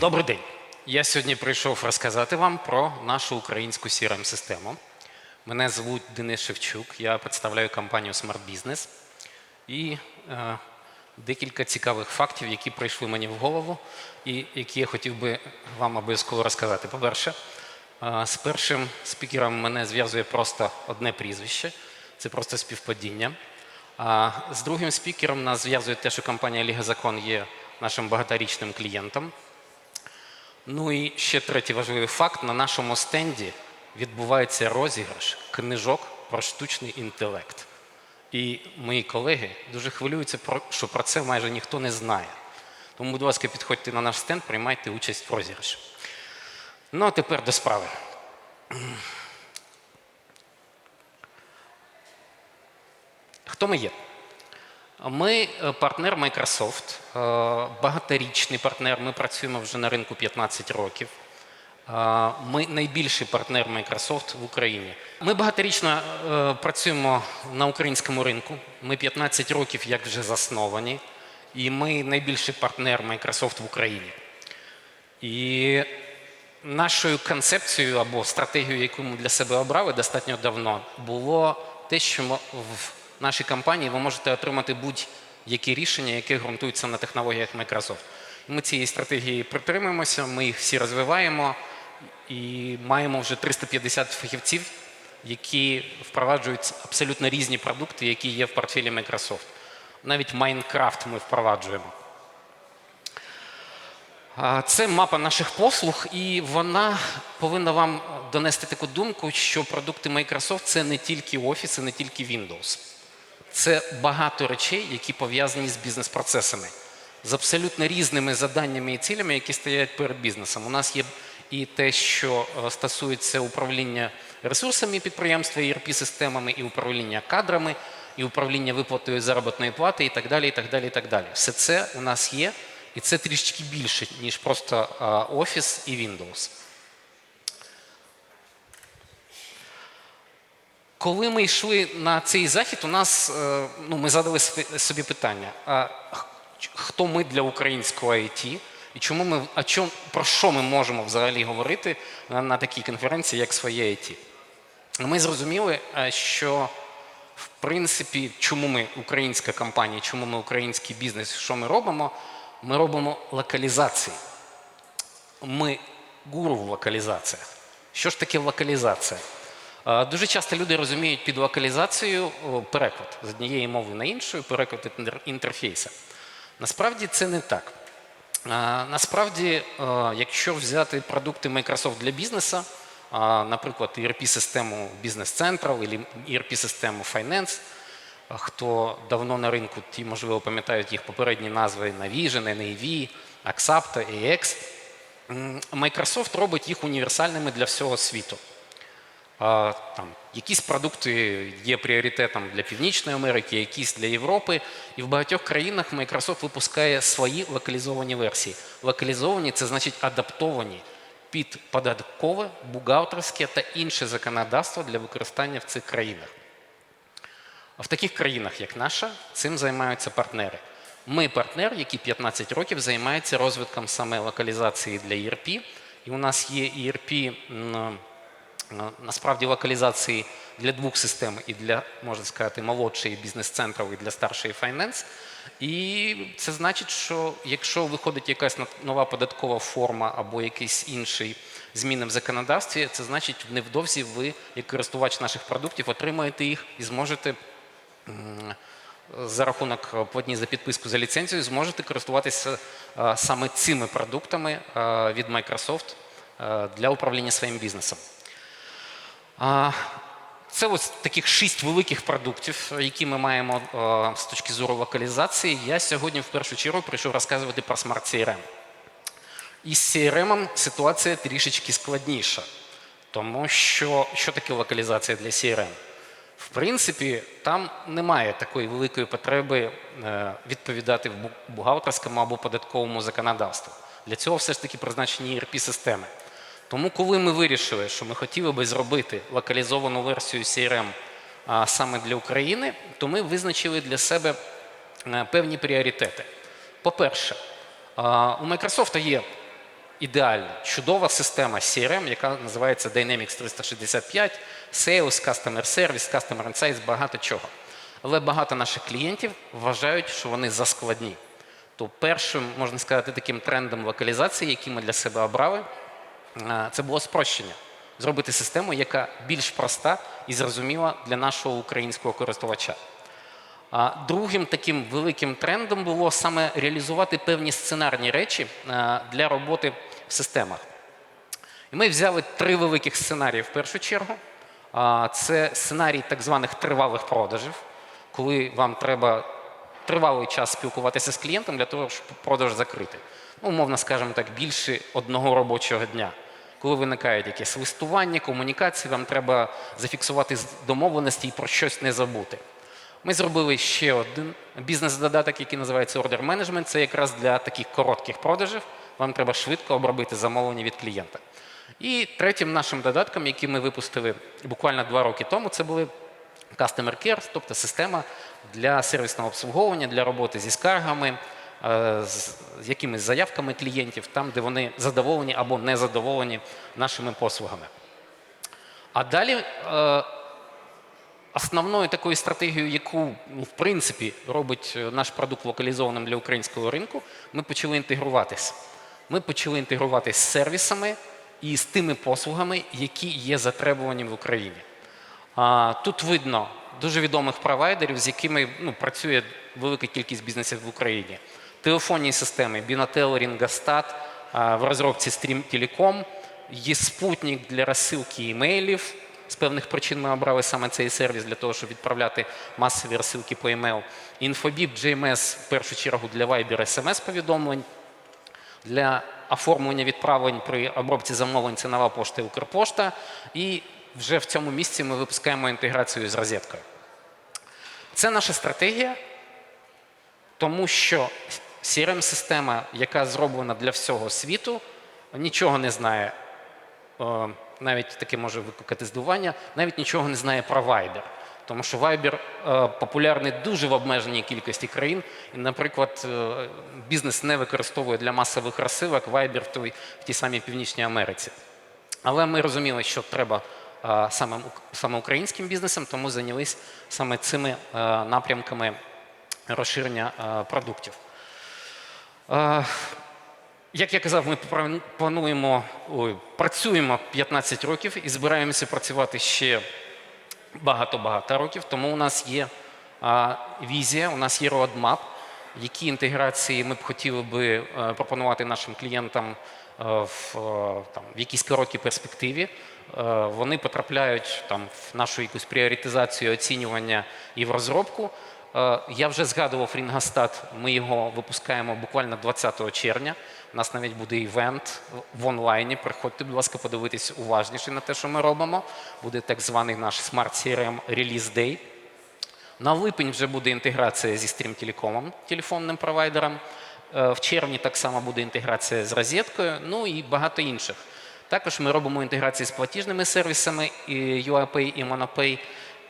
Добрий день. Я сьогодні прийшов розказати вам про нашу українську crm систему Мене звуть Денис Шевчук, я представляю компанію Smart Business. І е, декілька цікавих фактів, які прийшли мені в голову, і які я хотів би вам обов'язково розказати. По-перше, е, з першим спікером мене зв'язує просто одне прізвище, це просто співпадіння. А з другим спікером нас зв'язує те, що компанія Ліга Закон є нашим багаторічним клієнтом. Ну і ще третій важливий факт: на нашому стенді відбувається розіграш книжок про штучний інтелект. І мої колеги дуже хвилюються, що про це майже ніхто не знає. Тому, будь ласка, підходьте на наш стенд, приймайте участь в розіграші. Ну, а тепер до справи. Хто ми є? Ми е, партнер Microsoft, е, багаторічний партнер. Ми працюємо вже на ринку 15 років. Е, Ми найбільший партнер Microsoft в Україні. Ми багаторічно працюємо на українському ринку. Ми 15 років як вже засновані, і ми найбільший партнер Microsoft в Україні. І нашою концепцією або стратегією, яку ми для себе обрали достатньо давно, було те, що ми в нашій компанії ви можете отримати будь-які рішення, які ґрунтуються на технологіях Microsoft. Ми цієї стратегії притримуємося, ми їх всі розвиваємо і маємо вже 350 фахівців, які впроваджують абсолютно різні продукти, які є в портфелі Microsoft. Навіть Майнкрафт ми впроваджуємо. Це мапа наших послуг, і вона повинна вам донести таку думку, що продукти Microsoft це не тільки Office, не тільки Windows. Це багато речей, які пов'язані з бізнес-процесами, з абсолютно різними заданнями і цілями, які стоять перед бізнесом. У нас є і те, що е, стосується управління ресурсами підприємства, erp системами і управління кадрами, і управління виплатою заробітної плати, і так далі. і так далі, і так далі. Все це у нас є, і це трішки більше, ніж просто е, Office і Windows. Коли ми йшли на цей захід, у нас е, ну, ми задали собі- питання: а хто ми для українського IT, і чому ми а чом, про що ми можемо взагалі говорити на, на такій конференції, як своє IT? Ми зрозуміли, е, що в принципі, чому ми українська компанія, чому ми український бізнес, що ми робимо? Ми робимо локалізації. Ми гуру в локалізаціях. Що ж таке локалізація? Е, Дуже часто люди розуміють під локалізацією переклад з однієї мови на іншу, переклад інтер- інтерфейса. Насправді це не так. Е, Насправді, е, якщо взяти продукти Microsoft для бізнесу, наприклад, ERP-систему Business Central або ERP-систему Finance, хто давно на ринку, ті, можливо, пам'ятають їх попередні назви Navision, NAV, AX, м, Microsoft робить їх універсальними для всього світу. Там, якісь продукти є пріоритетом для Північної Америки, якісь для Європи. І в багатьох країнах Microsoft випускає свої локалізовані версії. Локалізовані це значить адаптовані під податкове, бухгалтерське та інше законодавство для використання в цих країнах. В таких країнах, як наша, цим займаються партнери. Ми партнер, який 15 років займається розвитком саме локалізації для ERP. І у нас є ERP насправді локалізації для двох систем і для, можна сказати, молодшої бізнес-центрів і для старшої файненс. І це значить, що якщо виходить якась нова податкова форма або якийсь інший зміни в законодавстві, це значить, невдовзі ви, як користувач наших продуктів, отримаєте їх і зможете за рахунок платні за підписку за ліцензію, зможете користуватися е, саме цими продуктами е, від Microsoft е, для управління своїм бізнесом. Це ось таких шість великих продуктів, які ми маємо е, з точки зору локалізації. Я сьогодні в першу чергу прийшов розказувати про Smart CRM. Із CRM ситуація трішечки складніша, тому що що таке локалізація для CRM? В принципі, там немає такої великої потреби е, відповідати в бухгалтерському або податковому законодавству. Для цього все ж таки призначені ERP-системи. Тому, коли ми вирішили, що ми хотіли би зробити локалізовану версію CRM саме для України, то ми визначили для себе е, певні пріоритети. По-перше, у Microsoft є ідеальна, чудова система CRM, яка називається Dynamics 365, Sales, Customer Service, Customer Insights, багато чого. Але багато наших клієнтів вважають, що вони заскладні. То першим, можна сказати, таким трендом локалізації, який ми для себе обрали, це було спрощення. Зробити систему, яка більш проста і зрозуміла для нашого українського користувача. Другим таким великим трендом було саме реалізувати певні сценарні речі е, для роботи в системах. І ми взяли три великих сценарії в першу чергу. Це сценарій так званих тривалих продажів, коли вам треба тривалий час спілкуватися з клієнтом для того, щоб продаж закрити. Ну, умовно скажемо так, більше одного робочого дня. Коли виникають якісь листування, комунікації, вам треба зафіксувати домовленості і про щось не забути. Ми зробили ще один бізнес-додаток, який називається Order Management. Це якраз для таких коротких продажів. Вам треба швидко обробити замовлення від клієнта. І третім нашим додатком, який ми випустили буквально два роки тому, це були Customer Care, тобто система для сервісного обслуговування, для роботи зі скаргами, з з якимись заявками клієнтів, там, де вони задоволені або не задоволені нашими послугами. А далі е, основною такою стратегією, яку ну, в принципі робить е, наш продукт локалізованим для українського ринку, ми почали інтегруватися. Ми почали інтегруватися з сервісами і з тими послугами, які є затребувані в Україні. Тут видно дуже відомих провайдерів, з якими ну, працює велика кількість бізнесів в Україні. Телефонні системи Binatel, Ringostat, в розробці Stream Telecom, є спутник для розсилки імейлів. З певних причин ми обрали саме цей сервіс для того, щоб відправляти масові розсилки по email. Infobip GMS в першу чергу для Viber SMS повідомлень. Для оформлення відправлень при обробці замовлень це нова пошта і Укрпошта. І вже в цьому місці ми випускаємо інтеграцію з розеткою. Це наша стратегія, тому що CRM-система, яка зроблена для всього світу, нічого не знає, е, навіть таке може викликати здивування, навіть нічого не знає про Viber. Тому що Viber е, популярний дуже в обмеженій кількості країн. І, наприклад, е, бізнес не використовує для масових розсилок Viber в, той, в тій самій Північній Америці. Але ми розуміли, що треба саме, саме українським бізнесом, тому зайнялись саме цими напрямками розширення продуктів. Як я казав, ми плануємо, ой, працюємо 15 років і збираємося працювати ще багато-багато років. Тому у нас є візія, у нас є roadmap, які інтеграції ми б хотіли би е, пропонувати нашим клієнтам е, в, е, там, в якійсь короткій перспективі. Вони потрапляють там, в нашу якусь пріоритизацію, оцінювання і в розробку. Е, Я вже згадував Рінгостат, ми його випускаємо буквально 20 червня. У нас навіть буде івент в онлайні. Приходьте, будь ласка, подивитись уважніше на те, що ми робимо. Буде так званий наш Smart CRM Release Day. На липень вже буде інтеграція зі Telecom, телефонним провайдером. Е, В червні так само буде інтеграція з розеткою, ну і багато інших. Також ми робимо інтеграції з платіжними сервісами і UiPay і MonoPay,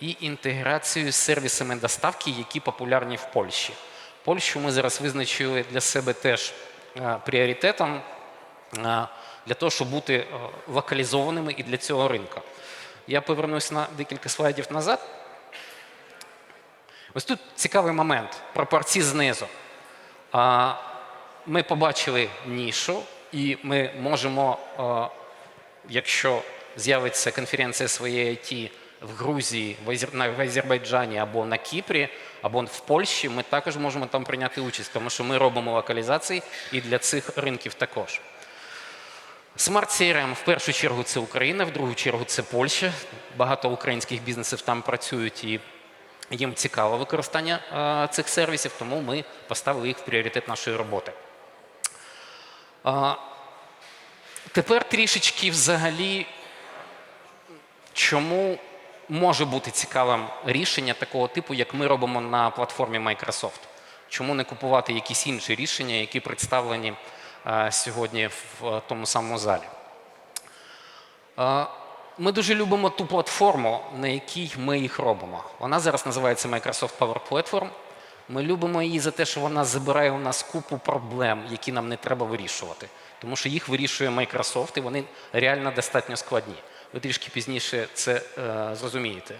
і інтеграцію з сервісами доставки, які популярні в Польщі. Польщу ми зараз визначили для себе теж е, пріоритетом е, для того, щоб бути е, локалізованими і для цього ринку. Я повернусь на декілька слайдів назад. Ось тут цікавий момент пропорції знизу. Ми побачили нішу, і ми можемо, якщо з'явиться конференція своєї IT в Грузії, в Азербайджані або на Кіпрі, або в Польщі, ми також можемо там прийняти участь, тому що ми робимо локалізації і для цих ринків також. Smart CRM в першу чергу це Україна, в другу чергу це Польща. Багато українських бізнесів там працюють і їм цікаво використання цих сервісів, тому ми поставили їх в пріоритет нашої роботи. Тепер трішечки взагалі, чому може бути цікавим рішення такого типу, як ми робимо на платформі Microsoft. Чому не купувати якісь інші рішення, які представлені е, сьогодні в тому самому залі? Е, Ми дуже любимо ту платформу, на якій ми їх робимо. Вона зараз називається Microsoft Power Platform. Ми любимо її за те, що вона забирає у нас купу проблем, які нам не треба вирішувати. тому що їх вирішує Microsoft, і вони реально достатньо складні. Ви трішки пізніше це е, зрозумієте.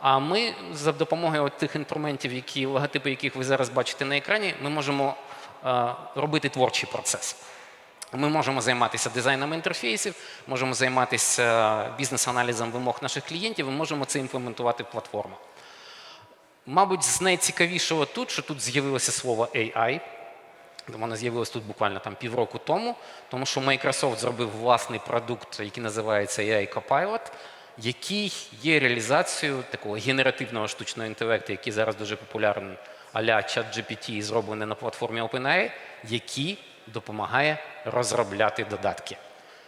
А ми за допомогою тих інструментів, які логотипи яких ви зараз бачите на екрані, ми можемо е, робити творчий процес. Ми можемо займатися дизайном інтерфейсів, можемо займатися бізнес-аналізом вимог наших клієнтів, і можемо це імплементувати в платформу. Мабуть, з найцікавішого тут, що тут з'явилося слово AI. Воно з'явилось тут буквально там півроку тому, тому що Microsoft зробив власний продукт, який називається AI Copilot, який є реалізацією такого генеративного штучного інтелекту, який зараз дуже популярний, а-ля ChatGPT, зроблений на платформі OpenAI, який допомагає розробляти додатки.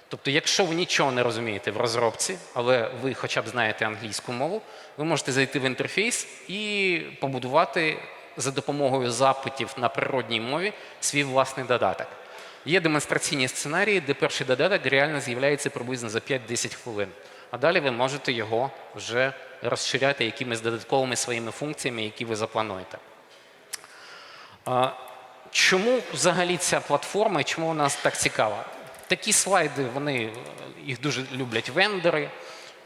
Тобто, якщо ви нічого не розумієте в розробці, але ви хоча б знаєте англійську мову, ви можете зайти в інтерфейс і побудувати за допомогою запитів на природній мові свій власний додаток. Є демонстраційні сценарії, де перший додаток реально з'являється приблизно за 5-10 хвилин. А далі ви можете його вже розширяти якимись додатковими своїми функціями, які ви заплануєте. Чому взагалі ця платформа і чому вона так цікава? Такі слайди, вони е, їх дуже люблять вендори.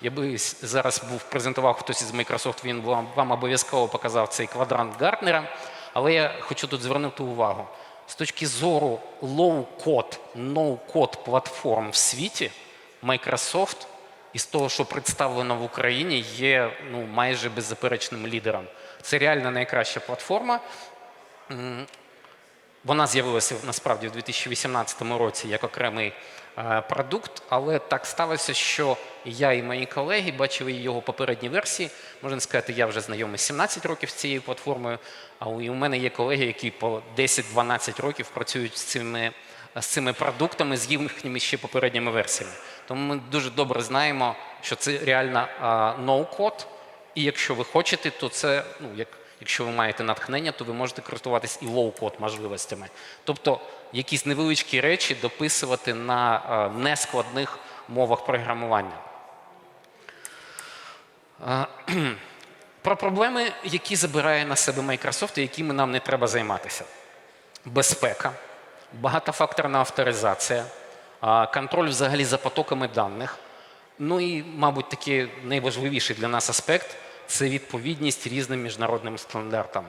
Якби с- зараз був презентував хтось із Microsoft, він вам, вам обов'язково показав цей квадрант Гартнера. Але я хочу тут звернути увагу. З точки зору low-code, no-code платформ в світі, Microsoft із того, що представлено в Україні, є ну, майже беззаперечним лідером. Це реально найкраща платформа. Вона з'явилася насправді в 2018 році як окремий е, продукт, але так сталося, що я і мої колеги бачили його попередні версії. Можна сказати, я вже знайомий 17 років з цією платформою. А у мене є колеги, які по 10-12 років працюють з цими, з цими продуктами, з їхніми ще попередніми версіями. Тому ми дуже добре знаємо, що це реально ноу-код. І якщо ви хочете, то це ну як. Якщо ви маєте натхнення, то ви можете користуватись і лоу-код можливостями. Тобто якісь невеличкі речі дописувати на е, нескладних мовах програмування. Е, Про проблеми, які забирає на себе Microsoft і якими нам не треба займатися. Безпека, багатофакторна авторизація, контроль взагалі за потоками даних. Ну і, мабуть, такий найважливіший для нас аспект це відповідність різним міжнародним стандартам.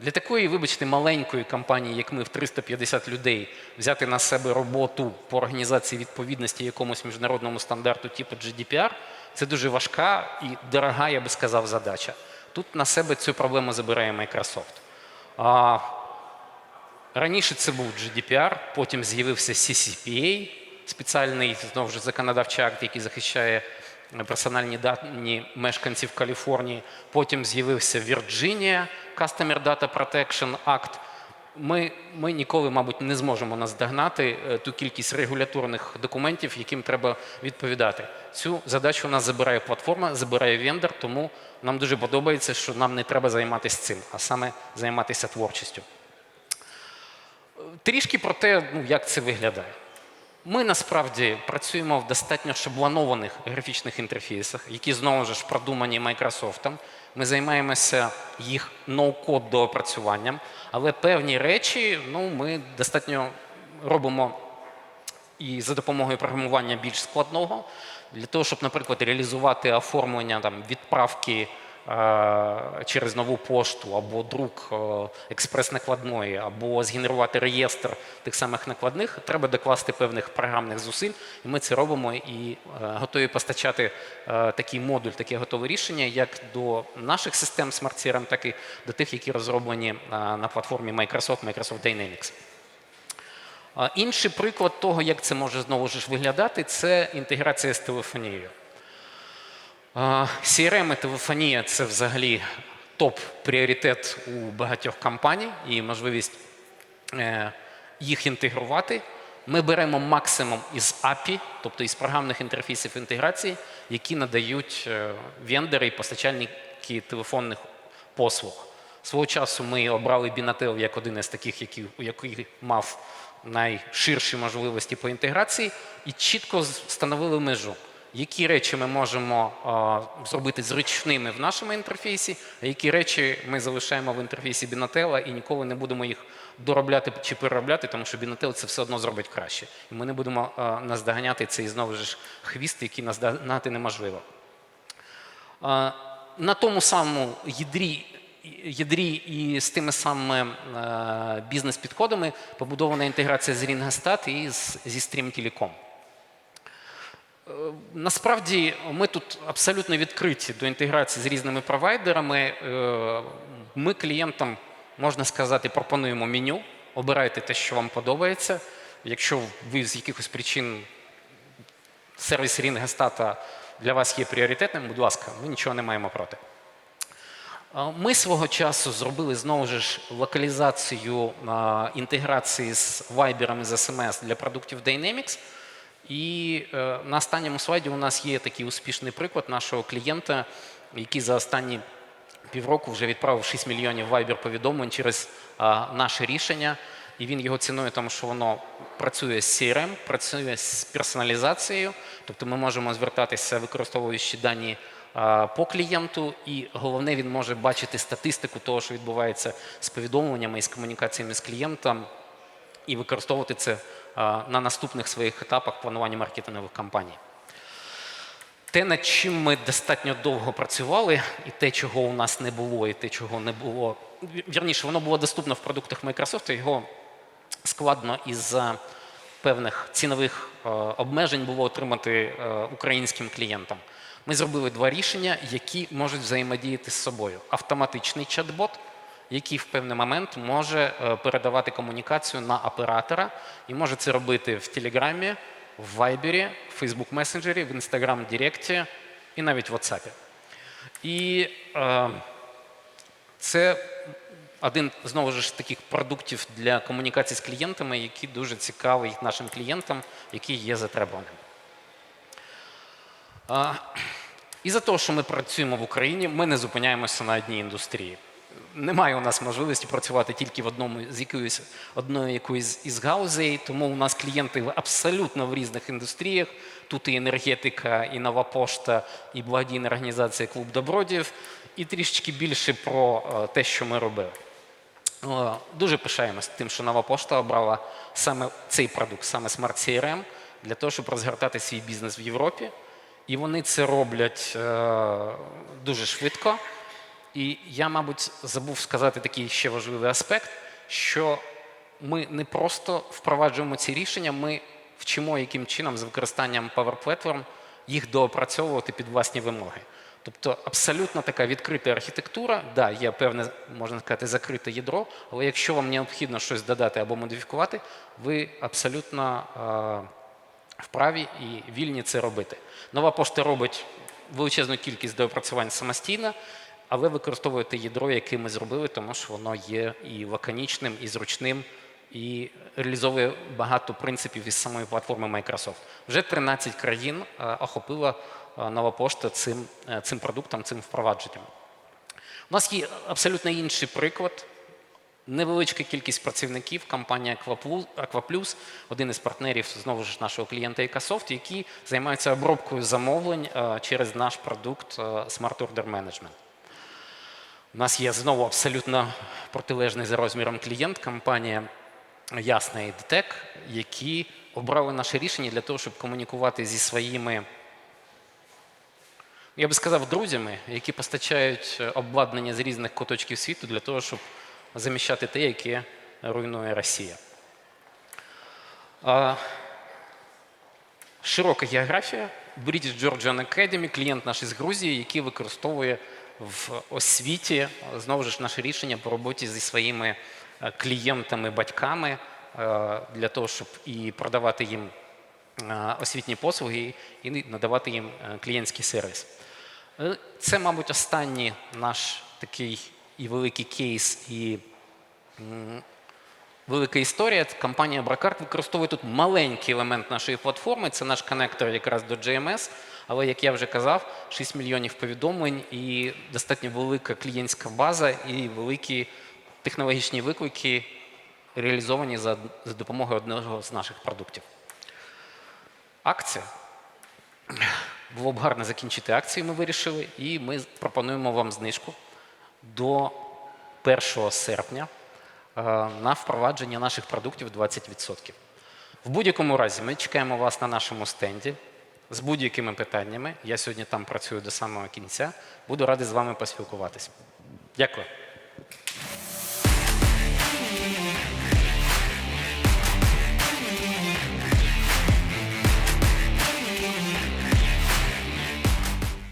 Для такої, вибачте, маленької компанії, як ми в 350 людей, взяти на себе роботу по організації відповідності якомусь міжнародному стандарту типу GDPR, це дуже важка і дорога, я би сказав, задача. Тут на себе цю проблему забирає Microsoft. А, Раніше це був GDPR, потім з'явився CCPA, спеціальний знову ж законодавчий акт, який захищає персональні дані мешканців Каліфорнії. Потім з'явився Virginia Customer Data Protection Act. Ми, ми ніколи, мабуть, не зможемо наздогнати е, ту кількість регуляторних документів, яким треба відповідати. Цю задачу у нас забирає платформа, забирає вендор, тому нам дуже подобається, що нам не треба займатися цим, а саме займатися творчістю. Трішки про те, ну, як це виглядає. Ми насправді працюємо в достатньо шаблонованих графічних інтерфейсах, які знову ж продумані Microsoft. Ми займаємося їх ноу-код доопрацюванням, але певні речі ну, ми достатньо робимо і за допомогою програмування більш складного, для того, щоб, наприклад, реалізувати оформлення там, відправки через нову пошту або друк е, експрес-накладної, або згенерувати реєстр тих самих накладних, треба докласти певних програмних зусиль. І ми це робимо і е, готові постачати е, такий модуль, таке готове рішення, як до наших систем Smart CRM, так і до тих, які розроблені е, на платформі Microsoft, Microsoft Dynamics. Інший приклад того, як це може знову ж виглядати, це інтеграція з телефонією. CRM і телефонія це взагалі топ-пріоритет у багатьох компаній і можливість е, їх інтегрувати. Ми беремо максимум із API, тобто із програмних інтерфейсів інтеграції, які надають е, вендори і постачальники телефонних послуг. Свого часу ми обрали Binatel як один із таких, який, який мав найширші можливості по інтеграції, і чітко встановили межу. Які речі ми можемо зробити зручними в нашому інтерфейсі, а які речі ми залишаємо в інтерфейсі Binatel і ніколи не будемо їх доробляти чи переробляти, тому що Бінател це все одно зробить краще. І ми не будемо наздоганяти цей знову ж хвіст, який наздогнати неможливо. На тому самому ядрі, ядрі і з тими самими бізнес-підходами побудована інтеграція з Рінгостат і з, зі Telecom. Насправді ми тут абсолютно відкриті до інтеграції з різними провайдерами. Е, Ми клієнтам, можна сказати, пропонуємо меню, обирайте те, що вам подобається. Якщо ви з якихось причин сервіс Рінгестата для вас є пріоритетним, будь ласка, ми нічого не маємо проти. Ми свого часу зробили знову ж локалізацію інтеграції з і з SMS для продуктів Dynamics. І е, на останньому слайді у нас є такий успішний приклад нашого клієнта, який за останні півроку вже відправив 6 мільйонів Viber повідомлень через наше рішення. І він його цінує, тому що воно працює з CRM, працює з персоналізацією. Тобто ми можемо звертатися, використовуючи дані по клієнту, і головне, він може бачити статистику того, що відбувається з повідомленнями і з комунікаціями з клієнтом, і використовувати це на наступних своїх етапах планування маркетингових кампаній. Те, над чим ми достатньо довго працювали, і те, чого у нас не було, і те, чого не було. Вірніше, воно було доступно в продуктах Microsoft, його складно із-за певних цінових е, обмежень було отримати е, українським клієнтам. Ми зробили два рішення, які можуть взаємодіяти з собою. Автоматичний чат-бот, який в певний момент може е, передавати комунікацію на оператора і може це робити в Телеграмі, в Вайбері, в Facebook месенджері, в Instagram Директі і навіть в WhatsApp. І е, це один знову ж таких продуктів для комунікації з клієнтами, який дуже цікавий нашим клієнтам, які є затребуваними. І за того, що ми працюємо в Україні, ми не зупиняємося на одній індустрії. Немає у нас можливості працювати тільки в одному з якоїсь одної якоїсь із гаузей, тому у нас клієнти абсолютно в різних індустріях. Тут і енергетика, і нова пошта, і благодійна організація Клуб Добродіїв, і трішечки більше про е, те, що ми робили. Дуже пишаємось тим, що нова пошта обрала саме цей продукт, саме Smart CRM, для того, щоб розгортати свій бізнес в Європі. І вони це роблять е, дуже швидко. І я, мабуть, забув сказати такий ще важливий аспект, що ми не просто впроваджуємо ці рішення, ми вчимо, яким чином з використанням Power Platform їх доопрацьовувати під власні вимоги. Тобто абсолютно така відкрита архітектура, да, є певне, можна сказати, закрите ядро, але якщо вам необхідно щось додати або модифікувати, ви абсолютно е, вправі і вільні це робити. Нова пошта робить величезну кількість доопрацювань самостійно, але використовує те ядро, яке ми зробили, тому що воно є і лаконічним, і зручним, і реалізовує багато принципів із самої платформи Microsoft. Вже 13 країн е, охопила е, нова пошта цим, е, цим продуктом, цим впровадженням. У нас є абсолютно інший приклад. Невеличка кількість працівників, компанія Aquaplus, один із партнерів знову ж нашого клієнта Ecosoft, які займаються обробкою замовлень через наш продукт Smart Order Management. У нас є знову абсолютно протилежний за розміром клієнт, компанія Ясна і ДТЕК, які обрали наше рішення для того, щоб комунікувати зі своїми, я би сказав, друзями, які постачають обладнання з різних куточків світу для того, щоб заміщати те, яке руйнує Росія. Широка географія. British Georgian Academy, клієнт наш із Грузії, який використовує в освіті знову ж наше рішення по роботі зі своїми е, клієнтами, батьками е, для того, щоб і продавати їм е, освітні послуги, і надавати їм клієнтський сервіс. Це, мабуть, останній наш такий і великий кейс, і велика історія. Компанія Бракарт використовує тут маленький елемент нашої платформи. Це наш коннектор якраз до GMS. Але, як я вже казав, 6 мільйонів повідомлень і достатньо велика клієнтська база і великі технологічні виклики реалізовані за, за допомогою одного з наших продуктів. Акція. Було б гарно закінчити акцію, ми вирішили, і ми пропонуємо вам знижку до 1 серпня на впровадження наших продуктів 20%. В будь-якому разі ми чекаємо вас на нашому стенді з будь-якими питаннями. Я сьогодні там працюю до самого кінця. Буду радий з вами поспілкуватись. Дякую.